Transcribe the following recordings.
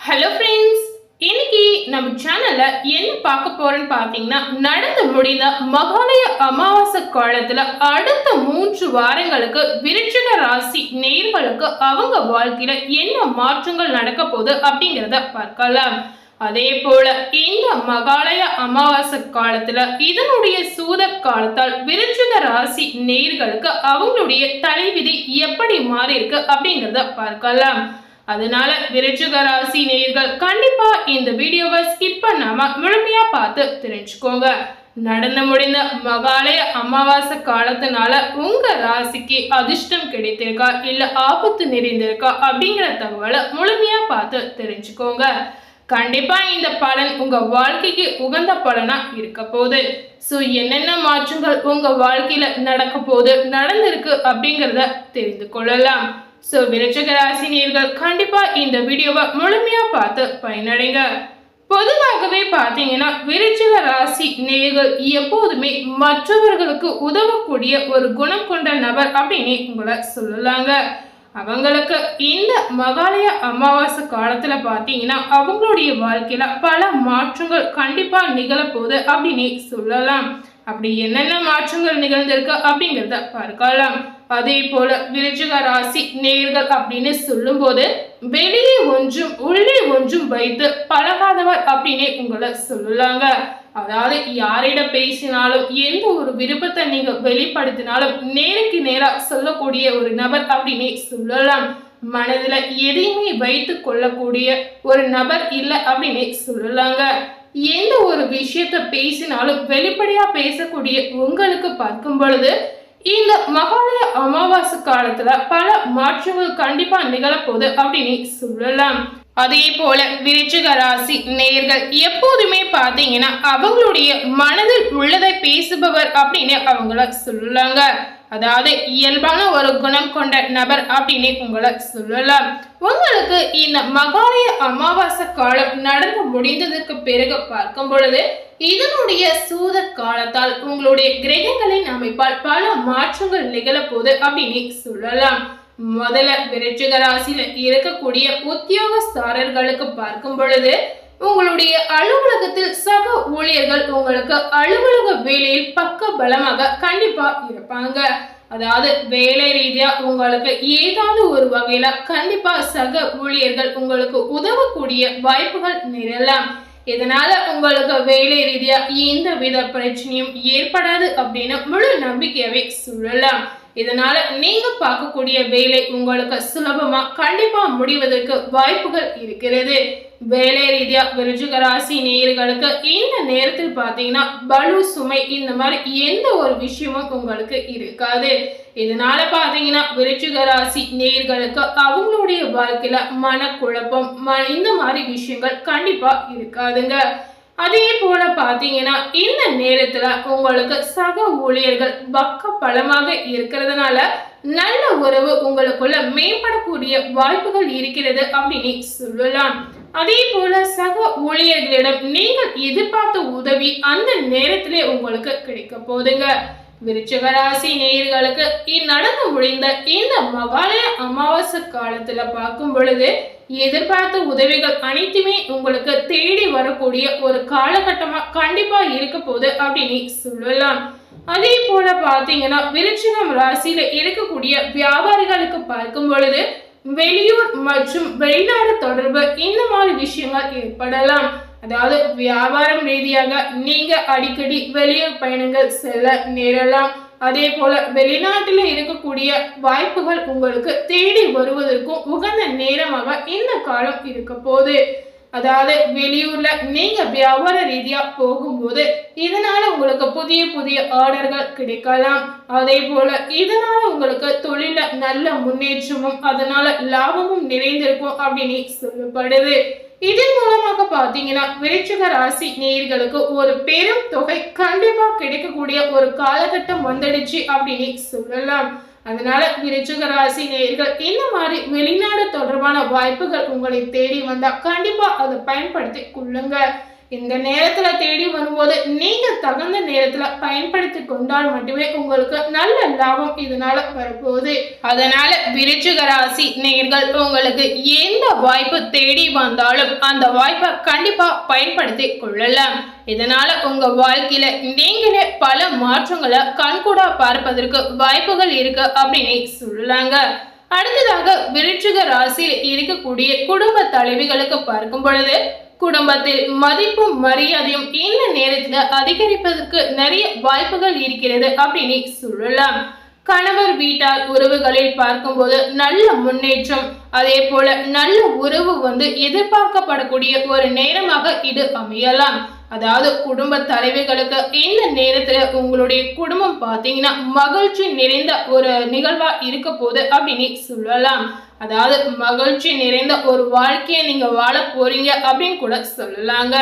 Hello friends இன்னைக்கு நம்ம சேனல்ல என்ன பார்க்க போறோம்னு பார்த்தீங்கன்னா நடந்து முடிந்த மகாலய அமாவாசை காலத்துல அடுத்த மூன்று வாரங்களுக்கு விருச்சிக ராசி நேர்களுக்கு அவங்க வாழ்க்கையில என்ன மாற்றங்கள் நடக்க போகுது அப்படிங்கிறத பார்க்கலாம். அதே போல இந்த மகாலய அமாவாசை காலத்துல இதனுடைய சூத காலத்தால் விருச்சிக ராசி நேர்களுக்கு அவங்களுடைய தலைவிதி எப்படி மாறி இருக்கு அப்படிங்கிறத பார்க்கலாம். அதனால விருச்சிக ராசி நேயர்கள் கண்டிப்பா இந்த வீடியோவை ஸ்கிப் பண்ணாம முழுமையா பார்த்து தெரிஞ்சுக்கோங்க. நடந்து முடிந்த மகாலய அமாவாசை காலத்தினால உங்க ராசிக்கு அதிர்ஷ்டம் கிடைத்திருக்கா இல்ல ஆபத்து நிறைந்திருக்கா அப்படிங்கிற தகவலை முழுமையா பார்த்து தெரிஞ்சுக்கோங்க. கண்டிப்பா இந்த பலன் உங்க வாழ்க்கைக்கு உகந்த பலனா இருக்க போகுது. ஸோ என்னென்ன மாற்றங்கள் உங்க வாழ்க்கையில நடக்க போகுது நடந்திருக்கு அப்படிங்கிறத தெரிந்து கொள்ளலாம். ஸோ விருச்சக ராசி நேர்கள் கண்டிப்பா இந்த வீடியோவை முழுமையா பார்த்து பயனடைங்க. பொதுவாகவே பார்த்தீங்கன்னா விருச்சிக ராசி நேர்கள் எப்போதுமே மற்றவர்களுக்கு உதவக்கூடிய ஒரு குணம் கொண்ட நபர் அப்படின்னு உங்களை சொல்லலாங்க. அவங்களுக்கு இந்த மகாலய அமாவாசை காலத்துல பார்த்தீங்கன்னா அவங்களுடைய வாழ்க்கையில பல மாற்றங்கள் கண்டிப்பா நிகழப்போகுது அப்படின்னு சொல்லலாம். அப்படி என்னென்ன மாற்றங்கள் நிகழ்ந்திருக்கு அப்படிங்கிறத பார்க்கலாம். அதே போல விருச்சிக ராசி நேர்கள் அப்படின்னு சொல்லும்போது வெளியே ஒன்றும் உள்ளே ஒன்றும் வைத்து பழகாதவர் அப்படின்னே உங்களை சொல்லலாங்க. அதாவது யாரிடம் பேசினாலும் எந்த ஒரு விருப்பத்தை நீங்க வெளிப்படுத்தினாலும் நேருக்கு நேரா சொல்லக்கூடிய ஒரு நபர் அப்படின்னே சொல்லலாம். மனதுல எதையுமே வைத்து கொள்ளக்கூடிய ஒரு நபர் இல்லை அப்படின்னே சொல்லலாங்க. எந்த ஒரு விஷயத்த பேசினாலும் வெளிப்படையா பேசக்கூடிய உங்களுக்கு பார்க்கும் பொழுது இந்த மகாலய அமாவாசை காலத்துல பல மாற்றங்கள் கண்டிப்பா நிகழப்போகுது அப்படின்னு சொல்லலாம். அதே போல விருச்சிக ராசி நேர்கள் எப்போதுமே பார்த்தீங்கன்னா அவங்களுடைய மனதில் உள்ளதை பேசுபவர் அப்படின்னு அவங்கள சொல்லலாங்க. அதாவது இயல்பான ஒரு குணம் கொண்ட நபர் அப்படின்னு உங்களை சொல்லலாம். உங்களுக்கு இந்த மகாலய அமாவாசை காலம் நடந்து முடிந்ததற்கு பிறகு பார்க்கும் பொழுது இதனுடைய சூத காலத்தால் உங்களுடைய கிரகங்களின் அமைப்பால் பல மாற்றங்கள் நிகழப்போகுது அப்படின்னு சொல்லலாம். முதல்ல விருச்சிக ராசியில் இருக்கக்கூடிய உத்தியோகஸ்தாரர்களுக்கு பார்க்கும் பொழுது உங்களுடைய அலுவலகத்தில் சக ஊழியர்கள் உங்களுக்கு அலுவலக வேலையில் பக்க பலமாக கண்டிப்பா இருப்பாங்க. அதாவது வேலை ரீதியா உங்களுக்கு ஏதாவது ஒரு வகையில கண்டிப்பா சக ஊழியர்கள் உங்களுக்கு உதவக்கூடிய வாய்ப்புகள் நிரலாம் இதனால உங்களுக்கு வேலை ரீதியா எந்த வித பிரச்சனையும் ஏற்படாது அப்படின்னு முழு நம்பிக்கையவே சொல்லலாம். இதனால நீங்க பார்க்கக்கூடிய வேலை உங்களுக்கு சுலபமா கண்டிப்பா முடிவதற்கு வாய்ப்புகள் இருக்கிறது. வேலை ரீதியா விருச்சிக ராசி நேயர்களுக்கு இந்த நேரத்தில் பார்த்தீங்கன்னா பலு சுமை இந்த மாதிரி எந்த ஒரு விஷயமும் உங்களுக்கு இருக்காது. இதனால பார்த்தீங்கன்னா விருச்சிக ராசி நேயர்களுக்கு அவங்களுடைய வாழ்க்கையில மனக்குழப்பம் ம இந்த மாதிரி விஷயங்கள் கண்டிப்பா இருக்காதுங்க. அதே போல பார்த்தீங்கன்னா இந்த நேரத்துல உங்களுக்கு சக ஊழியர்கள் பக்க பலமாக இருக்கிறதுனால நல்ல உறவு உங்களுக்குள்ள மேம்படக்கூடிய வாய்ப்புகள் இருக்கிறது அப்படின்னு சொல்லலாம். அதே போல சக ஊழியர்களிடம் நீங்கள் எதிர்பார்த்த உதவி அந்த நேரத்திலே உங்களுக்கு கிடைக்க போதுங்க. விருச்சிக ராசி நேயர்களுக்கு இந்நடந்து முடிந்த இந்த மகாலய அமாவாசை காலத்துல பார்க்கும் பொழுது எதிர்பார்த்த உதவிகள் அனைத்துமே உங்களுக்கு தேடி வரக்கூடிய ஒரு காலகட்டமா கண்டிப்பா இருக்க போகுது அப்படின்னு சொல்லலாம். அதே போல பாத்தீங்கன்னா விருச்சிகம் ராசியில இருக்கக்கூடிய வியாபாரிகளுக்கு பார்க்கும் பொழுது வெளியூர் மற்றும் வெளிநாடு தொடர்பு இந்த மாதிரி விஷயங்கள் ஏற்படலாம். அதாவது வியாபாரம் ரீதியாக நீங்க அடிக்கடி வெளியூர் பயணங்கள் செல்ல நேரலாம். அதே போல வெளிநாட்டில் இருக்கக்கூடிய வாய்ப்புகள் உங்களுக்கு தேடி வருவதற்கும் உகந்த நேரமாக இந்த காலம் இருக்க போகுது. அதாவது வெளியூர்ல நீங்க வியாபார ரீதியா போகும்போது இதனால உங்களுக்கு புதிய புதிய ஆர்டர்கள் கிடைக்கலாம். அதே போல இதனால உங்களுக்கு தொழில நல்ல முன்னேற்றமும் அதனால லாபமும் நிறைந்திருக்கும் அப்படின்னு சொல்லப்படுது. இதன் மூலமாக பார்த்தீங்கன்னா விருச்சிக ராசி நேயர்களுக்கு ஒரு பெரும் தொகை கண்டிப்பா கிடைக்கக்கூடிய ஒரு காலகட்டம் வந்துடுச்சு அப்படின்னு சொல்லலாம். அதனால விருச்சிக ராசி நேயர்கள் இந்த மாதிரி வெளிநாடு தொடர்பான வாய்ப்புகள் உங்களை தேடி வந்தா கண்டிப்பா அதை பயன்படுத்தி கொள்ளுங்க. இந்த நேரத்துல தேடி வரும்போது நீங்க தகுந்த நேரத்துல பயன்படுத்தி கொண்டால் மட்டுமே உங்களுக்கு நல்ல லாபம் இதனால வரப்போகுது. அதனால விருச்சிக ராசி நேர்கள் உங்களுக்கு எந்த வாய்ப்பு தேடி வந்தாலும் அந்த வாய்ப்பை கண்டிப்பா பயன்படுத்தி கொள்ளலாம். இதனால உங்க வாழ்க்கையில நீங்களே பல மாற்றங்களை கண்கூடா பார்ப்பதற்கு வாய்ப்புகள் இருக்கு அப்படின்னு சொல்லலாங்க. அடுத்ததாக விருட்சிக ராசியில் இருக்கக்கூடிய குடும்ப தலைவிகளுக்கு பார்க்கும் பொழுது குடும்பத்தில் மதிப்பும் மரியாதையும் இந்த நேரத்துல அதிகரிப்பதற்கு நிறைய வாய்ப்புகள் இருக்கிறது அப்படின்னு சொல்லலாம். கணவர் வீட்டார் உறவுகளில் பார்க்கும்போது நல்ல முன்னேற்றம் அதே போல நல்ல உறவு வந்து எதிர்பார்க்கப்படக்கூடிய ஒரு நேரமாக இது அமையலாம். அதாவது குடும்ப தலைவிகளுக்கு இந்த நேரத்துல உங்களுடைய குடும்பம் பார்த்தீங்கன்னா மகிழ்ச்சி நிறைந்த ஒரு நிகழ்வா இருக்க போகுது அப்படின்னு சொல்லலாம். அதாவது மகிழ்ச்சி நிறைந்த ஒரு வாழ்க்கையை நீங்க வாழ போறீங்க அப்படின்னு கூட சொல்லலாங்க.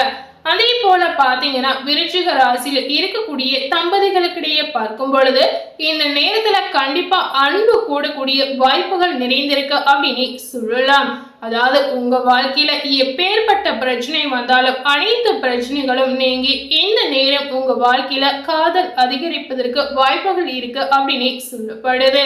அதே போல பாத்தீங்கன்னா விருச்சிக ராசியில இருக்கக்கூடிய தம்பதிகளுக்கிடையே பார்க்கும் பொழுது இந்த நேரத்துல கண்டிப்பா அன்பு கூடக்கூடிய வாய்ப்புகள் நிறைந்திருக்கு அப்படின்னு சொல்லலாம். அதாவது உங்க வாழ்க்கையில எப்பேற்பட்ட பிரச்சனை வந்தாலும் அனைத்து பிரச்சனைகளும் நீங்கி இந்த நேரம் உங்க வாழ்க்கையில காதல் அதிகரிப்பதற்கு வாய்ப்புகள் இருக்கு அப்படின்னு சொல்லப்படுது.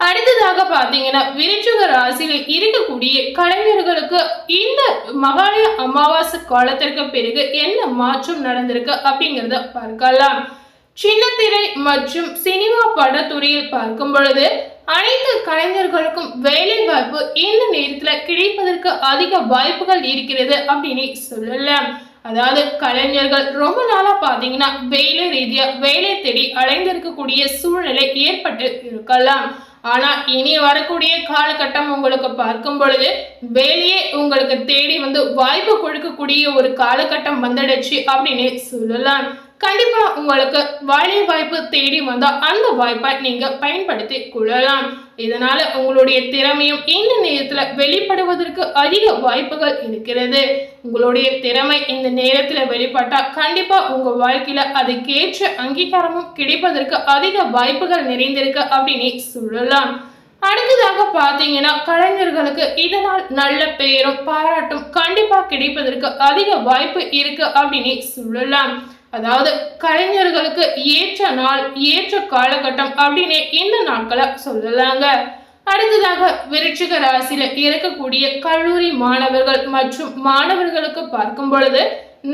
அடுத்ததாக பார்த்தீங்கன்னா விருச்சிக ராசியில் இருக்கக்கூடிய கலைஞர்களுக்கு இந்த மகாலய அமாவாசை காலத்திற்கு பிறகு என்ன மாற்றம் நடந்திருக்கு அப்படிங்கிறத பார்க்கலாம். சின்னத்திரை மற்றும் சினிமா படத்துறையில் பார்க்கும் பொழுது அனைத்து கலைஞர்களுக்கும் வேலை வாய்ப்பு இந்த நேரத்தில் கிடைப்பதற்கு அதிக வாய்ப்புகள் இருக்கிறது அப்படின்னு சொல்லலாம். அதாவது கலைஞர்கள் ரொம்ப நாளாக பார்த்தீங்கன்னா வேலை ரீதியாக வேலை தேடி அலைந்திருக்கக்கூடிய சூழ்நிலை ஏற்பட்டு இருக்கலாம். ஆனால் இனி வரக்கூடிய காலகட்டம் உங்களுக்கு பார்க்கும் பொழுது வேலையே உங்களுக்கு தேடி வந்து வாய்ப்பு கொடுக்கக்கூடிய ஒரு காலகட்டம் வந்துடுச்சு அப்படின்னு சொல்லலாம். கண்டிப்பா உங்களுக்கு வேலை வாய்ப்பு தேடி வந்தால் அந்த வாய்ப்பை நீங்க பயன்படுத்தி கொள்ளலாம். இதனால உங்களுடைய திறமையும் இந்த நேரத்தில் வெளிப்படுவதற்கு அதிக வாய்ப்புகள் இருக்கிறது. உங்களுடைய திறமை இந்த நேரத்தில் வெளிப்பட்டால் கண்டிப்பாக உங்கள் வாழ்க்கையில் அதுக்கேற்ற அங்கீகாரமும் கிடைப்பதற்கு அதிக வாய்ப்புகள் நிறைந்திருக்கு அப்படின்னு சொல்லலாம். அடுத்ததாக பார்த்தீங்கன்னா கலைஞர்களுக்கு இதனால் நல்ல பெயரும் பாராட்டும் கண்டிப்பாக கிடைப்பதற்கு அதிக வாய்ப்பு இருக்கு அப்படின்னு சொல்லலாம். அதாவது கலைஞர்களுக்கு ஏற்ற நாள் ஏற்ற காலகட்டம் அப்படின்னு இந்த நாட்களை சொல்லலாங்க. அடுத்ததாக விருட்சிக ராசியில இருக்கக்கூடிய கல்லூரி மாணவர்கள் மற்றும் மாணவர்களுக்கு பார்க்கும் பொழுது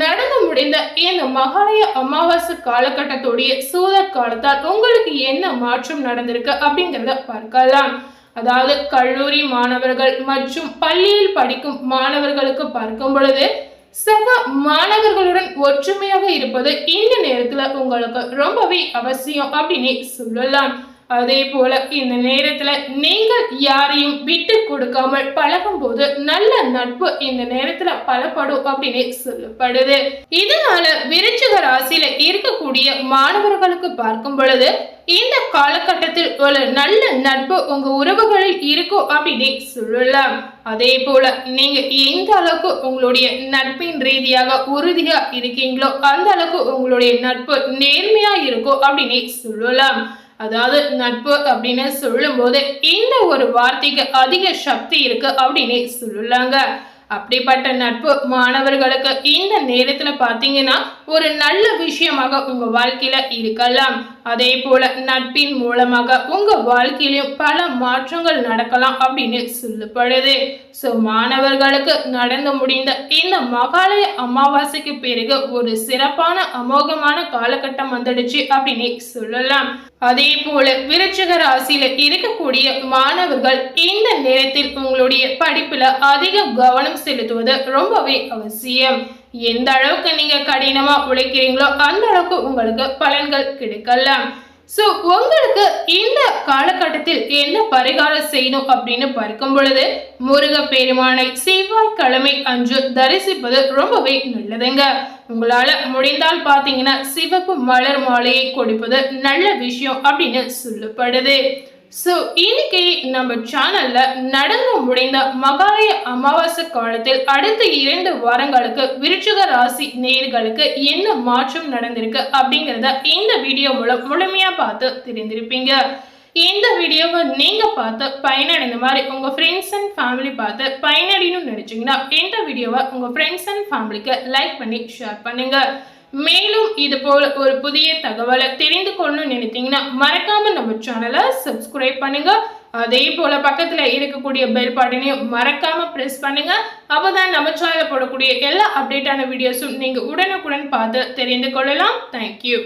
நடந்து முடிந்த இந்த மகாலய அமாவாசை காலகட்டத்துடைய சூதர் காலத்தால் உங்களுக்கு என்ன மாற்றம் நடந்திருக்கு அப்படிங்கிறத பார்க்கலாம். அதாவது கல்லூரி மாணவர்கள் மற்றும் பள்ளியில் படிக்கும் மாணவர்களுக்கு பார்க்கும் பொழுது சக மாணவர்களுடன் ஒற்றுமையாக இருப்பது இந்த நேரத்துல உங்களுக்கு ரொம்பவே அவசியம் அப்படின்னு சொல்லலாம். அதே போல இந்த நேரத்துல நீங்கள் யாரையும் விட்டு கொடுக்காமல் பழகும் போது நல்ல நட்பு இந்த நேரத்துல பலப்படும் அப்படின்னு சொல்லப்படுது. இதனால விருச்சிக ராசியில இருக்கக்கூடிய மாணவர்களுக்கு பார்க்கும் பொழுது இந்த காலகட்டத்தில் ஒரு நல்ல நட்பு உங்க உறவுகளில் இருக்கும் அப்படின்னு சொல்லலாம். அதே போல நீங்க எந்த அளவுக்கு உங்களுடைய நட்பின் ரீதியாக உறுதியா இருக்கீங்களோ அந்த அளவுக்கு உங்களுடைய நட்பு நேர்மையா இருக்கும் அப்படின்னு சொல்லலாம். அதாவது நட்பு அப்படின்னு சொல்லும் போது இந்த ஒரு வார்த்தைக்கு அதிக சக்தி இருக்கு அப்படின்னு சொல்லலாங்க அப்படிப்பட்ட நட்பு மாணவர்களுக்கு இந்த நேரத்துல பாத்தீங்கன்னா ஒரு நல்ல விஷயமாக உங்க வாழ்க்கையில இருக்கலாம். அதே போல நட்பின் மூலமாக உங்க வாழ்க்கையிலும் பல மாற்றங்கள் நடக்கலாம் அப்படின்னு சொல்லப்படுது. ஸோ மாணவர்களுக்கு நடந்து முடிந்த இந்த மகாலய அமாவாசைக்கு பிறகு ஒரு சிறப்பான அமோகமான காலகட்டம் வந்துடுச்சு அப்படின்னு சொல்லலாம். அதே போல விருச்சிக ராசியில இருக்கக்கூடிய மாணவர்கள் இந்த நேரத்தில் உங்களுடைய படிப்புல அதிக கவனம் செலுத்துவது ரொம்பவே அவசியம். எந்த அளவுக்கு நீங்க கடினமா உழைக்கிறீங்களோ அந்த அளவுக்கு உங்களுக்கு பலன்கள் கிடைக்கலாம். ஸோ உங்களுக்கு இந்த காலகட்டத்தில் என்ன பரிகாரம் செய்யணும் அப்படின்னு பார்க்கும் பொழுது முருக பெருமானை செவ்வாய்க்கிழமை அன்று தரிசிப்பது ரொம்பவே நல்லதுங்க. உங்களால முடிந்தால் பார்த்தீங்கன்னா சிவப்பு மலர் மாலையை கொடுப்பது நல்ல விஷயம் அப்படின்னு சொல்லப்படுது. ஸோ இன்னைக்கு நம்ம சேனல்ல நடந்து முடிந்த மகாலய அமாவாசை காலத்தில் அடுத்த இரண்டு வாரங்களுக்கு விருச்சிக ராசி நேர்களுக்கு என்ன மாற்றம் நடந்திருக்கு அப்படிங்கிறத இந்த வீடியோ மூலம் முழுமையா பார்த்து தெரிந்திருப்பீங்க. இந்த வீடியோவை நீங்க பார்த்து பயனடைந்த மாதிரி உங்க ஃப்ரெண்ட்ஸ் அண்ட் ஃபேமிலி பார்த்து பயனடையணும்னு நினைச்சீங்கன்னா இந்த வீடியோவை உங்க ஃப்ரெண்ட்ஸ் அண்ட் ஃபேமிலிக்கு லைக் பண்ணி ஷேர் பண்ணுங்க. மேலும் இது போல ஒரு புதிய தகவலை தெரிந்து கொள்ளணும்னு நினைத்தீங்கன்னா மறக்காம நம்ம சேனலை சப்ஸ்கிரைப் பண்ணுங்க. அதே போல பக்கத்துல இருக்கக்கூடிய பெல் பட்டனையும் மறக்காம பிரஸ் பண்ணுங்க. அப்பதான் நம்ம சேனல போடக்கூடிய எல்லா அப்டேட்டான வீடியோஸும் நீங்க உடனுக்குடன் பார்த்து தெரிந்து கொள்ளலாம். தேங்க்யூ